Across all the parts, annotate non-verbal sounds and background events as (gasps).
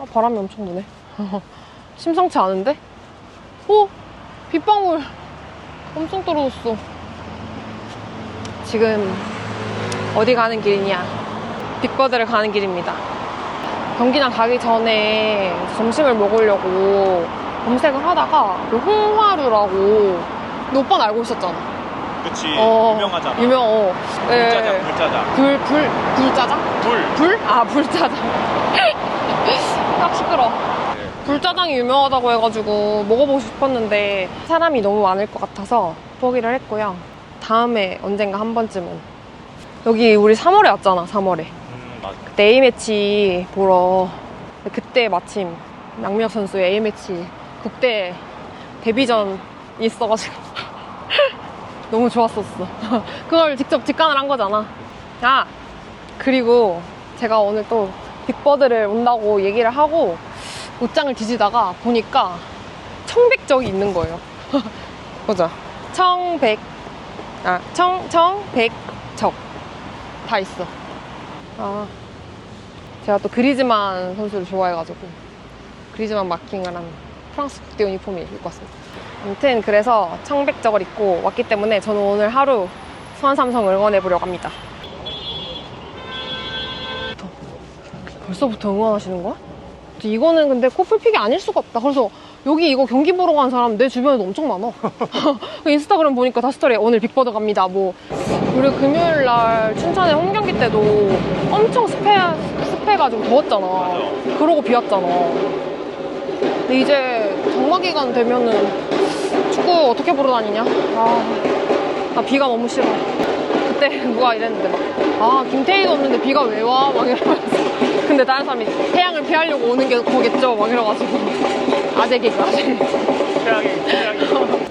아, 바람이 엄청 부네. (laughs) 심상치 않은데? 오! 빗방울 엄청 떨어졌어. 지금 어디 가는 길이냐? 빅버드를 가는 길입니다. 경기장 가기 전에 점심을 먹으려고 검색을 하다가 그 홍화루라고 너 오빠는 알고 있었잖아. 그치 어, 유명하잖아 유명, 어. 불짜장 네. 불짜장 불, 불, 불짜장? 불 불? 아, 불짜장. 불짜장이 유명하다고 해가지고 먹어보고 싶었는데 사람이 너무 많을 것 같아서 포기를 했고요. 다음에 언젠가 한 번쯤은. 여기 우리 3월에 왔잖아, 3월에. 음 맞아 그때 A매치 보러. 그때 마침 양미혁 선수의 A매치 국대 데뷔전이 있어가지고. (laughs) 너무 좋았었어. (laughs) 그걸 직접 직관을 한 거잖아. 아, 그리고 제가 오늘 또 빅버드를 온다고 얘기를 하고 옷장을 뒤지다가 보니까 청백적이 있는 거예요. (laughs) 보자. 청백, 아, 청, 청백적. 다 있어. 아, 제가 또 그리즈만 선수를 좋아해가지고 그리즈만 마킹을 한 프랑스 국대 유니폼을 입고 왔습니다. 아무튼 그래서 청백적을 입고 왔기 때문에 저는 오늘 하루 수원삼성을 응원해 보려고 합니다. 벌써부터 응원하시는 거야? 이거는 근데 코풀픽이 아닐 수가 없다. 그래서 여기 이거 경기 보러 간 사람 내 주변에도 엄청 많아. (laughs) 그 인스타그램 보니까 다 스토리에 오늘 빅버드 갑니다. 뭐 우리 금요일 날 춘천에 홈 경기 때도 엄청 습해 습해가지고 더웠잖아. 그러고 비 왔잖아. 근데 이제 장마 기간 되면은 축구 어떻게 보러 다니냐? 아, 나 비가 너무 싫어. 그때 (laughs) 누가 이랬는데 막, 아, 김태희도 없는데 비가 왜 와? 막 이러면서. 근데 다른 사람이 태양을 피하려고 오는 게 거겠죠? 막 이래가지고. 아재 개그, 아재. 최악의 최악의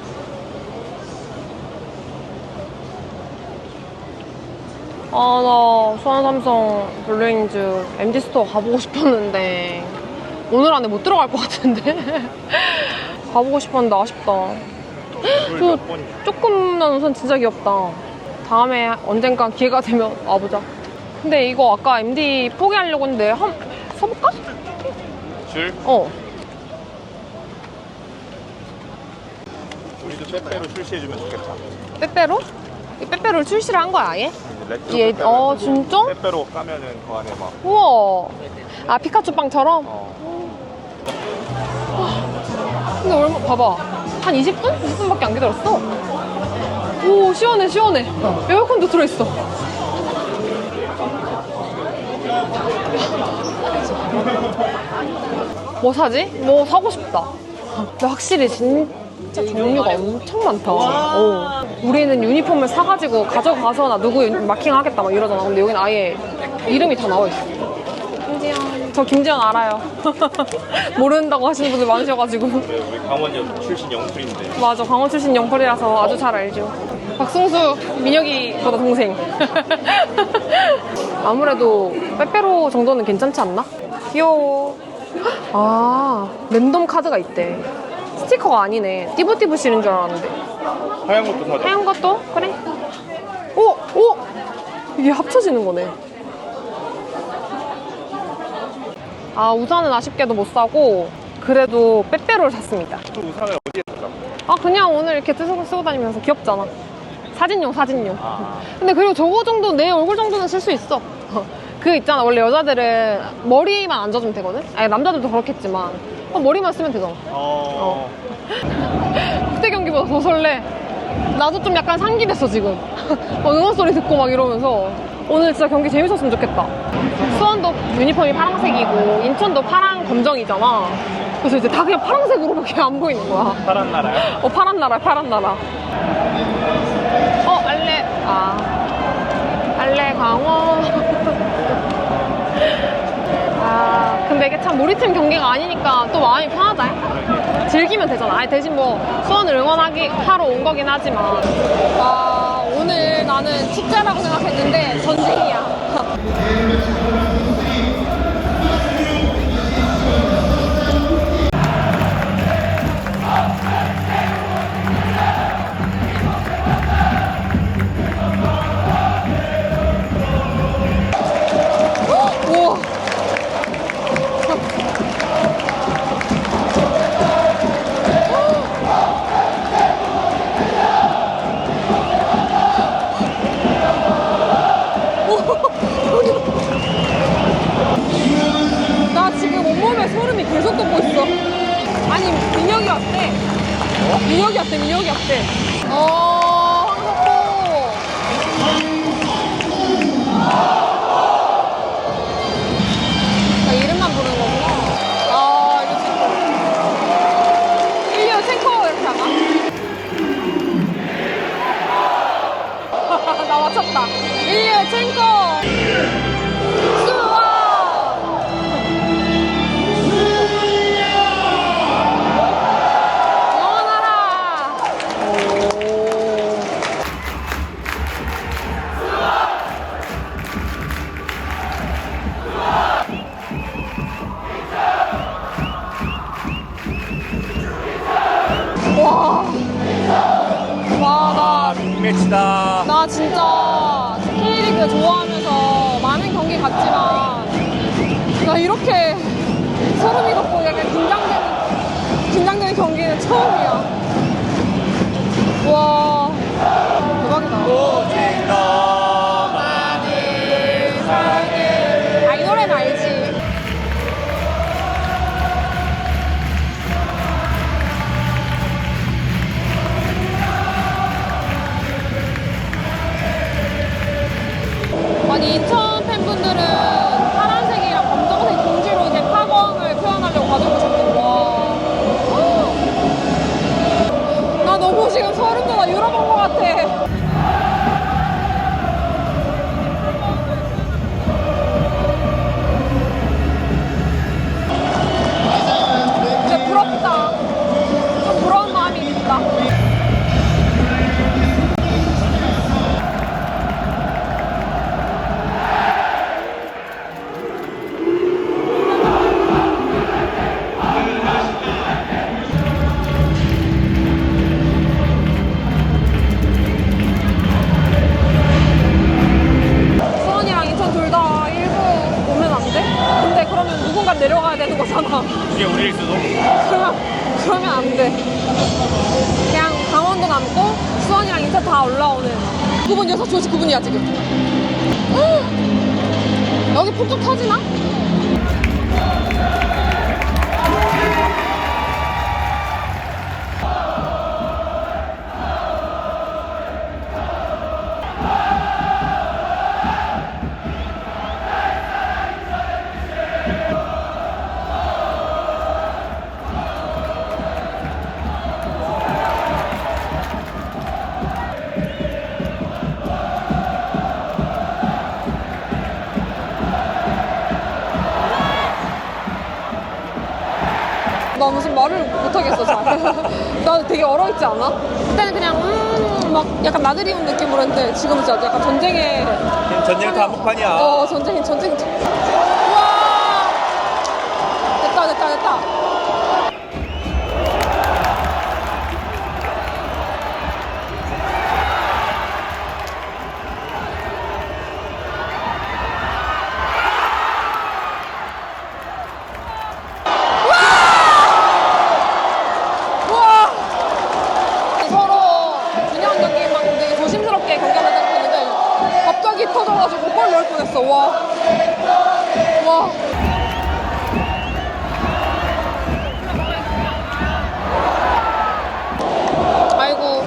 아, 나 수원 삼성 블루인즈 MD 스토어 가보고 싶었는데, 오늘 안에 못 들어갈 것 같은데? (laughs) 가보고 싶었는데 아쉽다. 저 번이야 조금만 우선 진짜 귀엽다. 다음에 언젠가 기회가 되면 와보자. 근데 이거 아까 MD 포기하려고 했는데 한 서볼까? 줄 어. 우리도 빼빼로 출시해주면 좋겠다 빼빼로? 이 빼빼로를 출시를 한 거야 아예? 레트로 얘- 빼빼로 어, 해가지고 진짜? 빼빼로 까면은 그 안에 막 우와. 아 피카츄 빵처럼? 어. 근데 얼마 봐봐. 한 20분? 20분밖에 안 기다렸어. 오 시원해 시원해. 에어컨도 들어있어. 뭐 사지? 뭐 사고 싶다. 근데 확실히 진짜 종류가 엄청 많다. 어. 우리는 유니폼을 사가지고 가져가서 나 누구 유- 마킹 하겠다 막 이러잖아. 근데 여기는 아예 이름이 다 나와 있어. 김지연. 저 김지연 알아요. (laughs) 모른다고 하시는 분들 많으셔가지고. 그래, 우리 강원역 출신 영풀인데 맞아, 강원 출신 영펄이라서 아주 잘 알죠. 박승수, 민혁이보다 동생. (laughs) 아무래도 빼빼로 정도는 괜찮지 않나? 귀여워. 아, 랜덤 카드가 있대. 스티커가 아니네. 띠부띠부 실인 줄 알았는데. 하얀 것도 사자 하얀 것도? 그래. 오! 오! 이게 합쳐지는 거네. 아, 우산은 아쉽게도 못 사고, 그래도 빼빼로를 샀습니다. 그 우산을 어디에 사자고 아 그냥 오늘 이렇게 쓰고, 쓰고 다니면서 귀엽잖아 사진용 사진용 아 근데 그리고 저거 정도 내 얼굴 정도는 쓸 수 있어 그 있잖아. 원래 여자들은 머리만 얹어주면 되거든? 아니 남자들도 그렇겠지만. 어, 머리만 쓰면 되잖아. 어. (laughs) 그때 경기보다 더 설레. 나도 좀 약간 상기됐어 지금. (laughs) 막 응원 소리 듣고 막 이러면서. 오늘 진짜 경기 재밌었으면 좋겠다. 수원도 유니폼이 파란색이고 인천도 파랑 검정이잖아. 그래서 이제 다 그냥 파란색으로밖에 안 보이는 거야. 파란 나라야? (laughs) 어 파란 나라 파란 나라. 어 알레. 아. 알레 강원 이게 참 우리 팀 경기가 아니니까 또 마음이 편하다. 즐기면 되잖아. 아니 대신 뭐 수원을 응원하기 하러 온 거긴 하지만. 아 오늘 나는 축제라고 생각했는데 전쟁이야 (laughs) 1류 탱커. 수원. 영원하라. 와. 와, 나, 빅매치다. 나 진짜 K리그 좋아하면서 많은 경기 갔지만, 나 이렇게 소름이 돋고 약간 긴장되는, 긴장되는 경기는 처음이야. 유럽 온 것 같아. 돼. 그냥 강원도 남고 수원이랑 인천 다 올라오는 9분 6시 59분이야 지금. (gasps) 여기 폭죽 터지나? 나 무슨 말을 못하겠어 잘. (laughs) 나 되게 얼어있지 않아? 그때는 그냥 음 막 약간 나들이 온 느낌으로 했는데 지금은 진짜 약간 전쟁에 전쟁터 한복판이야. 어 전쟁 전쟁 우와 됐다 됐다 됐다 뻔했어 와 와. 아이고.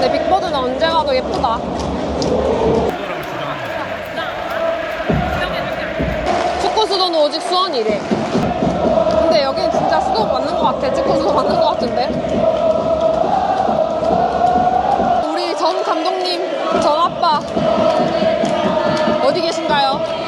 내 빅보드는 언제 가도 예쁘다. 축구 수도는 오직 수원이래. 근데 여기는 진짜 수도 맞는 것 같아. 축구 수도 맞는 것 같은데. 전 아빠 어디 계신가요?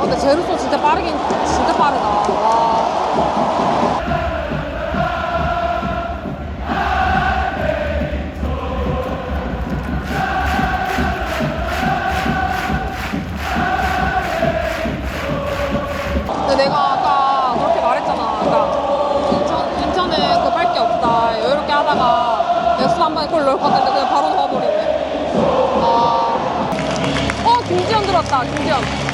근데 제로소 진짜 빠르긴 진짜 빠르다. 와. 내가 아까 그렇게 말했잖아. 아까 인천, 인천에 그 빨 게 없다. 여유롭게 하다가 넥슨 한 번에 골 넣을 것 같은데 바로 넣어버리네. 아. 어 김지현 들었다. 김지현.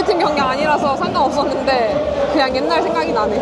우리 팀 경기 아니라서 상관없었는데 그냥 옛날 생각이 나네.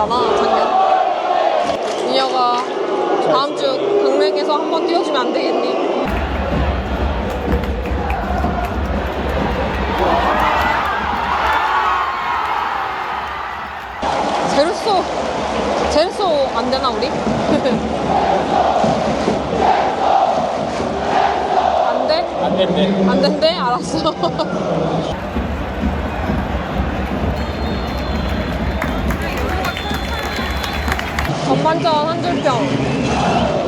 플레이잖아, 작년. 민혁아, 다음 주 강릉에서 한번 뛰어주면 안 되겠니? 제르소, 제르소 안 되나, 우리? (laughs) 안 돼? 안 된대. 안 된대? 알았어. (laughs) 전반전 한 줄평.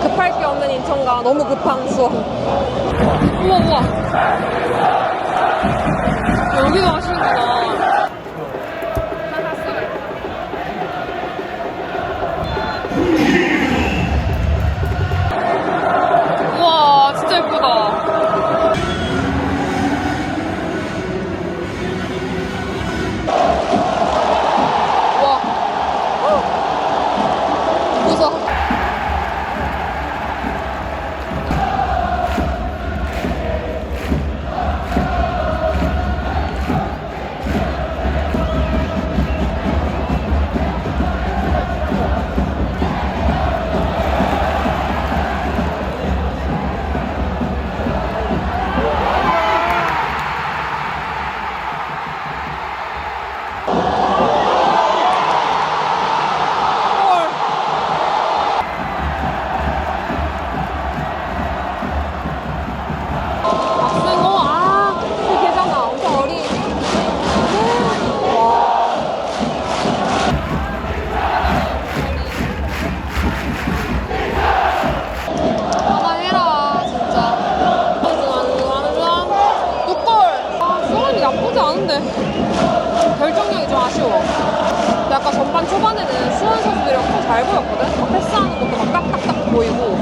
급할 게 없는 인천과 너무 급한 수원. 우와, 우와. 여기도 하시는구나. 않은데. 결정력이 좀 아쉬워. 근데 아까 전반 초반에는 수원 선수들이 더잘 보였거든? 막 패스하는 것도 막 딱딱딱 보이고,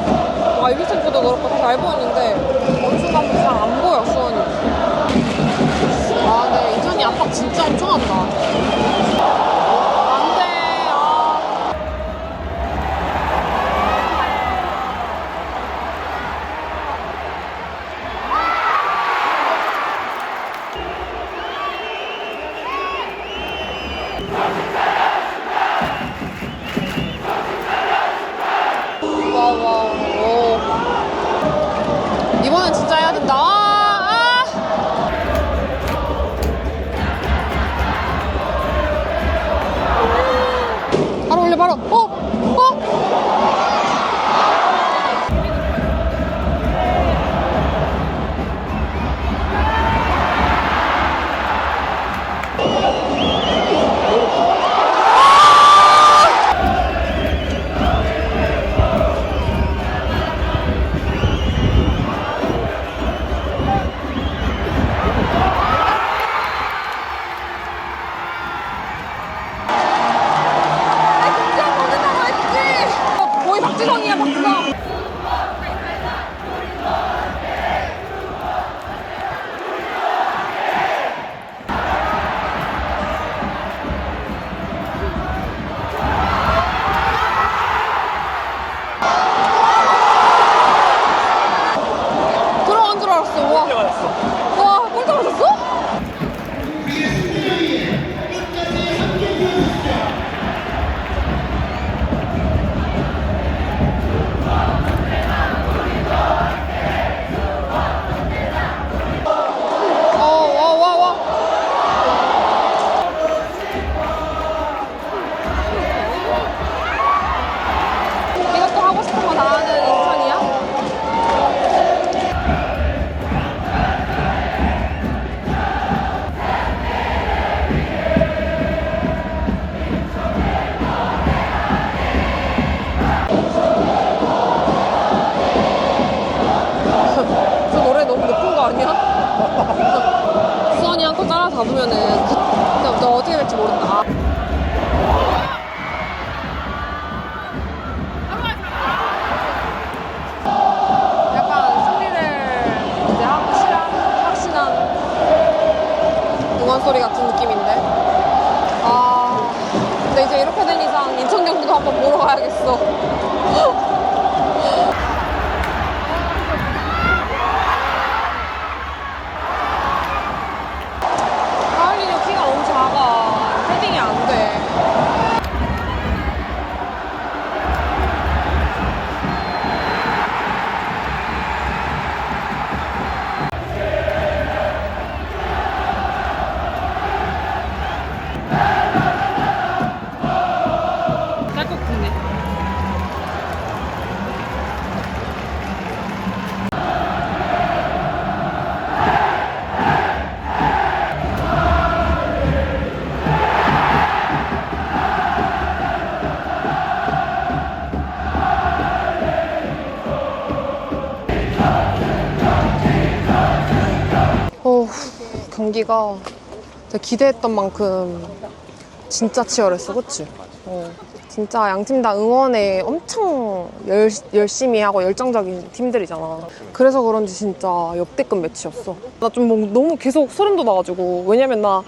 막 일루템포도 그렇고 다 잘 보였는데, 어느 순간부터 잘안 해야 된 한코 따라잡으면은 그때 너 어떻게 될지 모른다. 약간 승리를 이제 확실한, 확신한 응원 소리 같은 느낌인데. 아, 근데 이제 이렇게 된 이상 인천 경기도 한번 보러 가야겠어. (laughs) 경기가 기대했던 만큼 진짜 치열했어, 그치? 어. 진짜 양 팀 다 응원에 엄청 열, 열심히 하고 열정적인 팀들이잖아. 그래서 그런지 진짜 역대급 매치였어. 나 좀 뭐 너무 계속 소름 돋아가지고. 왜냐면 나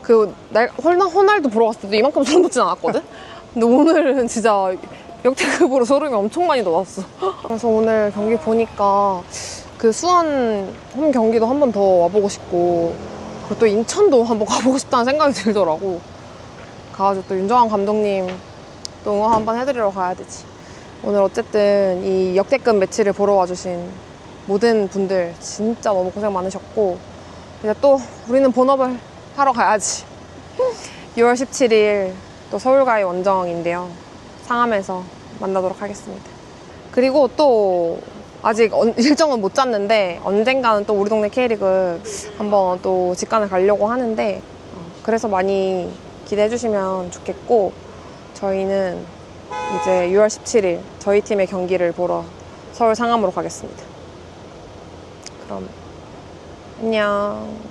그, 날, 호날, 호날두 보러 갔을 때도 이만큼 소름 돋진 않았거든? 근데 오늘은 진짜 역대급으로 소름이 엄청 많이 돋았어. 그래서 오늘 경기 보니까 그 수원 홈 경기도 한 번 더 와보고 싶고, 그리고 또 인천도 한번 (laughs) 가보고 싶다는 생각이 들더라고. 가가지고 또 윤정환 감독님 또 응원 한번 해드리러 가야 되지. 오늘 어쨌든 이 역대급 매치를 보러 와주신 모든 분들 진짜 너무 고생 많으셨고 이제 또 우리는 본업을 하러 가야지. (laughs) 6월 17일 또 서울과의 원정인데요. 상암에서 만나도록 하겠습니다. 그리고 또 아직 언- (laughs) 일정은 못 짰는데 언젠가는 또 우리 동네 K리그 한번 또 직관을 가려고 하는데 어, 그래서 많이 기대해 주시면 좋겠고 저희는 이제 6월 17일 저희 팀의 경기를 보러 서울 상암으로 가겠습니다. 그럼 안녕.